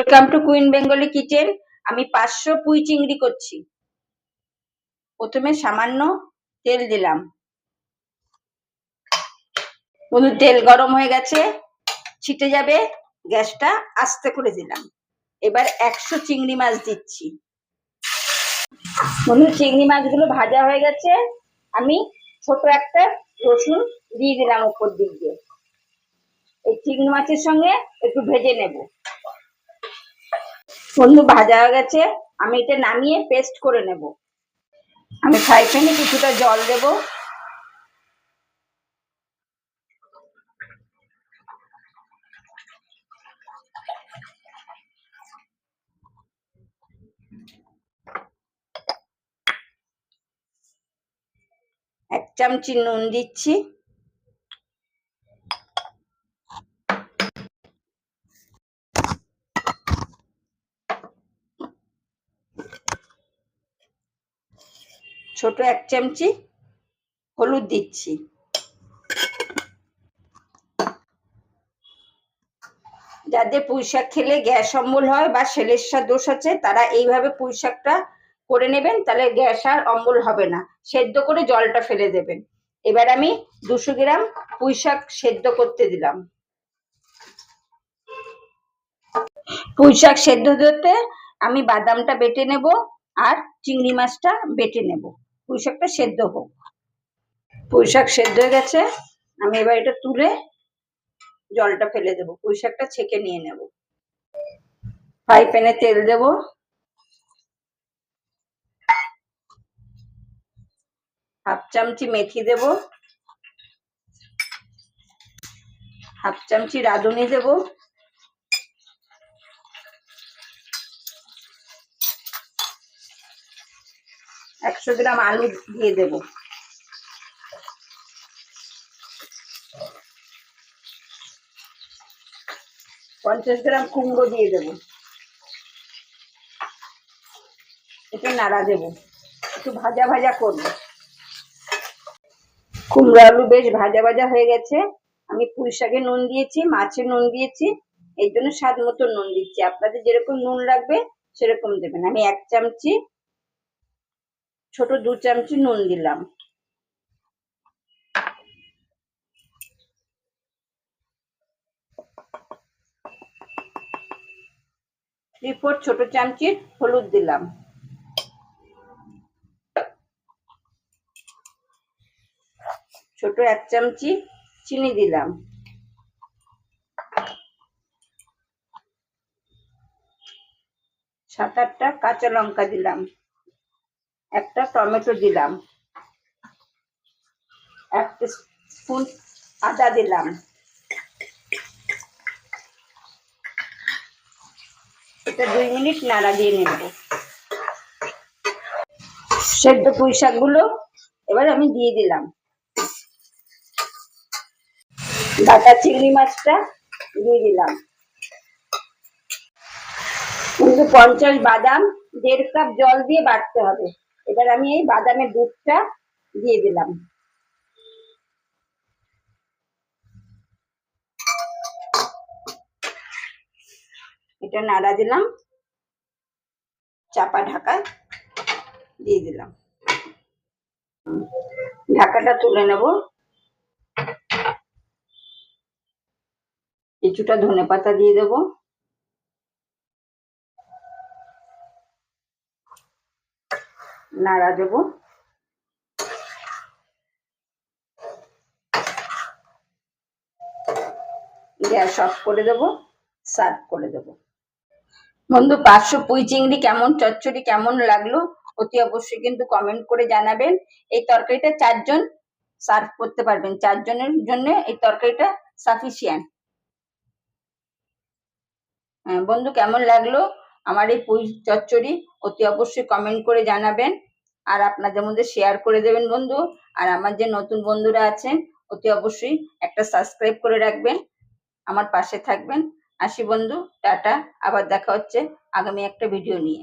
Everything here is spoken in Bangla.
Welcome to Queen Bengali Kitchen আমি পাঁচশো পুঁই চিংড়ি করছি। প্রথমে সামান্য তেল দিলাম। বন্ধু তেল গরম হয়ে গেছে, ছিটে যাবে, গ্যাসটা আস্তে করে দিলাম। এবার একশো চিংড়ি মাছ দিচ্ছি। বন্ধু চিংড়ি মাছগুলো ভাজা হয়ে গেছে। আমি ছোট একটা রসুন দিয়ে দিলাম উপর দিক দিয়ে। এই চিংড়ি মাছের সঙ্গে একটু ভেজে নেব। বন্ধু ভাজা হয়ে গেছে, আমি এটা নামিয়ে পেস্ট করে নেব। আমি ফ্রাই প্যানে কিছুটা জল দেব। এক চামচি নুন দিচ্ছি। ছোট এক চামচি হলুদ দিচ্ছি। যাদের পুঁই শাক খেলে গ্যাস অম্বল হয় বা সেলেসার দোষ আছে, তারা এইভাবে পুঁই শাকটা করে নেবেন, তাহলে গ্যাস আর অম্বল হবে না। সেদ্ধ করে জলটা ফেলে দেবেন। এবার আমি দুশো গ্রাম পুঁই শাক সেদ্ধ করতে দিলাম। পুঁই শাক সেদ্ধ দিতে আমি বাদামটা বেটে নেব আর চিংড়ি মাছটা বেটে নেব। পুঁই শাকটা সেদ্ধ হোক। পুঁই শাক সেদ্ধ হয়ে গেছে, আমি এবার এটা তুলে জলটা ফেলে দেবো। পুঁই শাকটা ছেঁকে নিয়ে নেব। ফ্রাই প্যানে তেল দেব। হাফ চামচি মেথি দেব। হাফ চামচি রাঁধুনি দেব। একশো গ্রাম আলু দিয়ে দেব। পঞ্চাশ গ্রাম কুমড়ো দিয়ে দেব। একটু নাড়া দেব। একটু ভাজা ভাজা করব। কুমড়ো আলু বেশ ভাজা ভাজা হয়ে গেছে। আমি পুঁই শাকে নুন দিয়েছি মাছে নুন দিয়েছি। এই জন্য স্বাদ মতো নুন দিচ্ছি। আপনাদের যেরকম নুন লাগবে সেরকম দেবেন। আমি এক চামচি ছোট দু চামচি নুন দিলাম। থ্রি ছোট চামচি হলুদ দিলাম। ছোট এক চামচি চিনি দিলাম। সাত আটটা কাঁচা লঙ্কা দিলাম। একটা টমেটো দিলাম। এক স্পুন আদা দিলাম। এটা দুই মিনিট নাড়া দিয়ে নেব। সেদ্ধ পুঁই শাকগুলো এবার আমি দিয়ে দিলাম। বাটা চিংড়ি মাছটা দিয়ে দিলাম। কিন্তু পঞ্চাশ বাদাম, দেড় কাপ জল দিয়ে বাটতে হবে। এবার আমি এই বাদামের দুধটা দিয়ে দিলাম। এটা নাড়া দিলাম, চাপা ঢাকা দিয়ে দিলাম। ঢাকাটা তুলে নেব। কিছুটা ধনে পাতা দিয়ে দেবো। নাড়া দেব। গ্যাস অফ করে দেব, সার্ভ করে দেব। বন্ধু, পাঁচশো পুঁই চিংড়ি কেমন, চচ্চড়ি কেমন লাগল? অতি অবশ্যই কিন্তু কমেন্ট করে জানাবেন। এই তরকারিটা চারজন সার্ভ করতে পারবেন। চারজনের জন্য এই তরকারিটা সাফিসিয়েন্ট বন্ধু, কেমন লাগল? আমার এই পুঁই চচ্চড়ি অতি অবশ্যই কমেন্ট করে জানাবেন। আর আপনাদের মধ্যে শেয়ার করে দেবেন বন্ধু, আর আমার যে নতুন বন্ধুরা আছেন, অতি অবশ্যই একটা সাবস্ক্রাইব করে রাখবেন, আমার পাশে থাকবেন। আসি বন্ধু, টাটা, আবার দেখা হচ্ছে আগামী একটা ভিডিও নিয়ে।